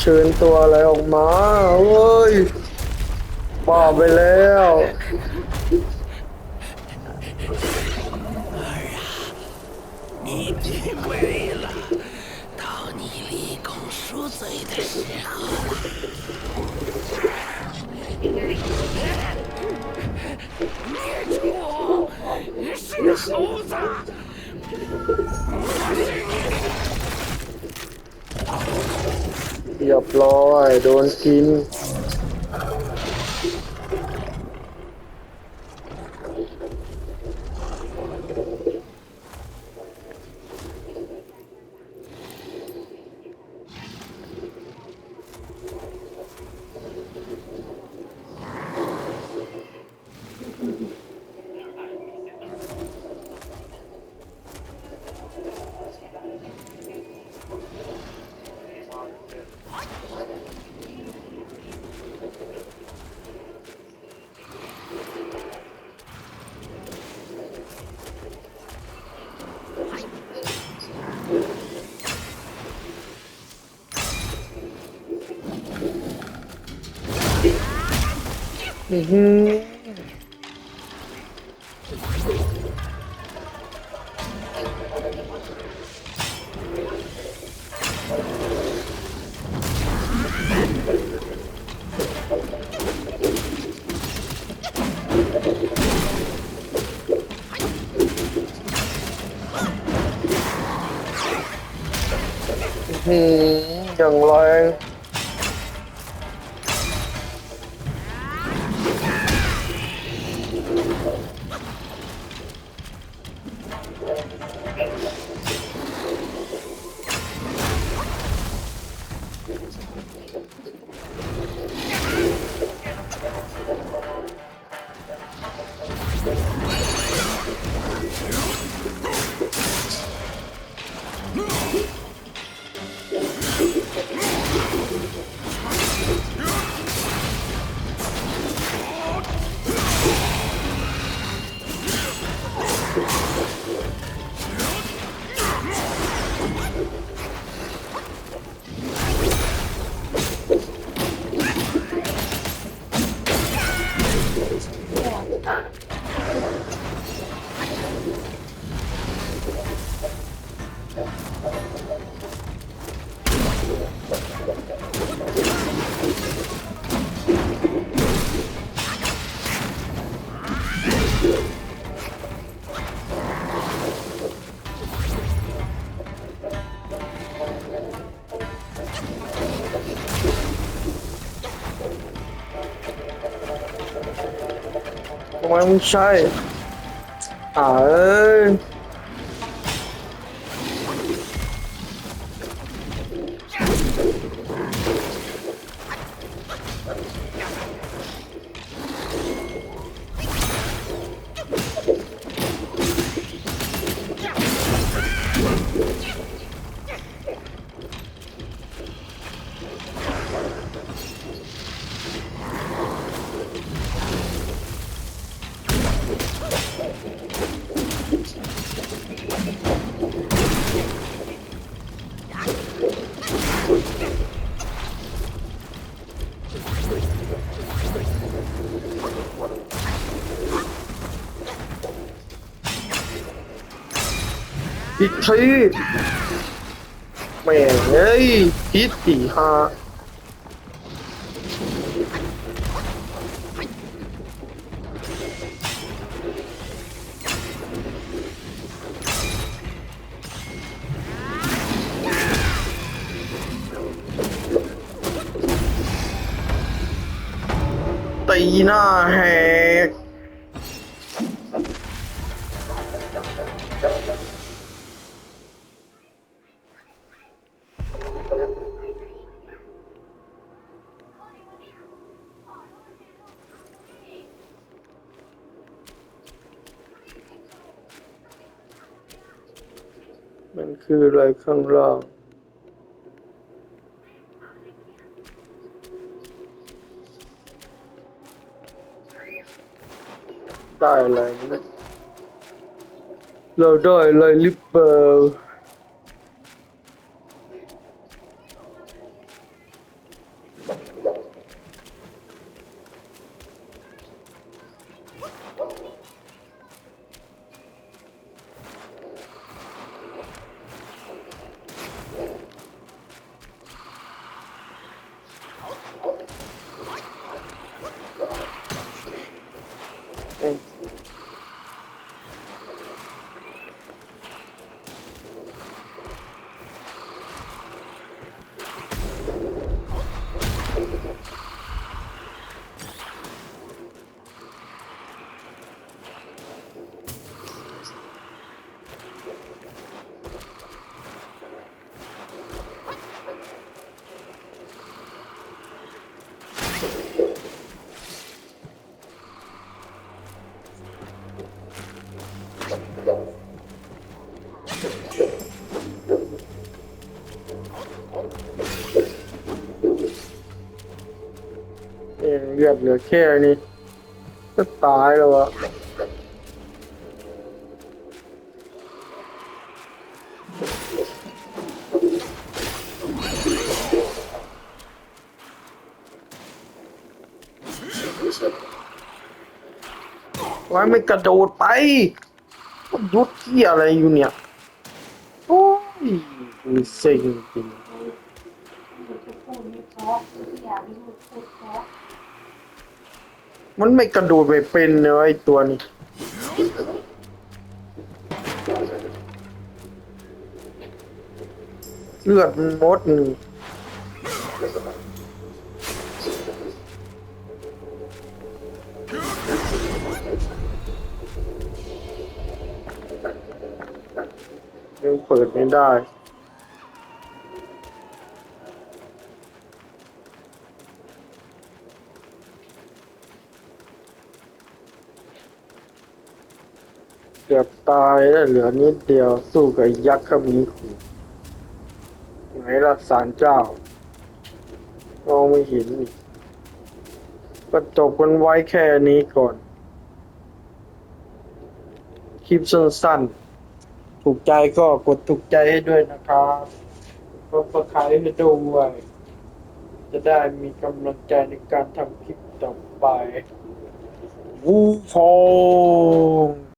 เชิญตัวอะไรออกมาเว้ยบ้าไปแล้ว 你最美了，到你立功赎罪的时候了。孽畜，你是个猴子！ เรียบร้อย โดนกิน หืออืมอย่ Ah! รงทำไม่ใช่อ่าเอ้ย อีกทีแม่งเอ้ยพิษสี่ห้า ตีหน้าแหกมันคืออะไรข้างล่าง ได้อะไรนะเราได้อะไรหรือเปล่า เลือดเหลือแค่นี้ก็ตายแล้วอะไว้ไม่กระโดดไปยุดที่อะไรอยู่เนี่ย โอ้ยมีเซ็งจริงหยุดจะพูดไมันไม่กระโดดไม่เป็นเลยไอตัวนี้ เลือดมันหมดหนี่งยังเปิดไม่ได้ เกือบตายแล้วเหลือนิดเดียวสู้กับยักษ์ขมีขู่ไหนล่ะสารเจ้ามองไม่เห็นนี่ก็จบกันไว้แค่นี้ก่อน คลิปสั้นๆ ถูกใจก็กดถูกใจให้ด้วยนะครับกดประคายให้ด้วย จะได้มีกำลังใจในการทำคลิปต่อไป วูฟอง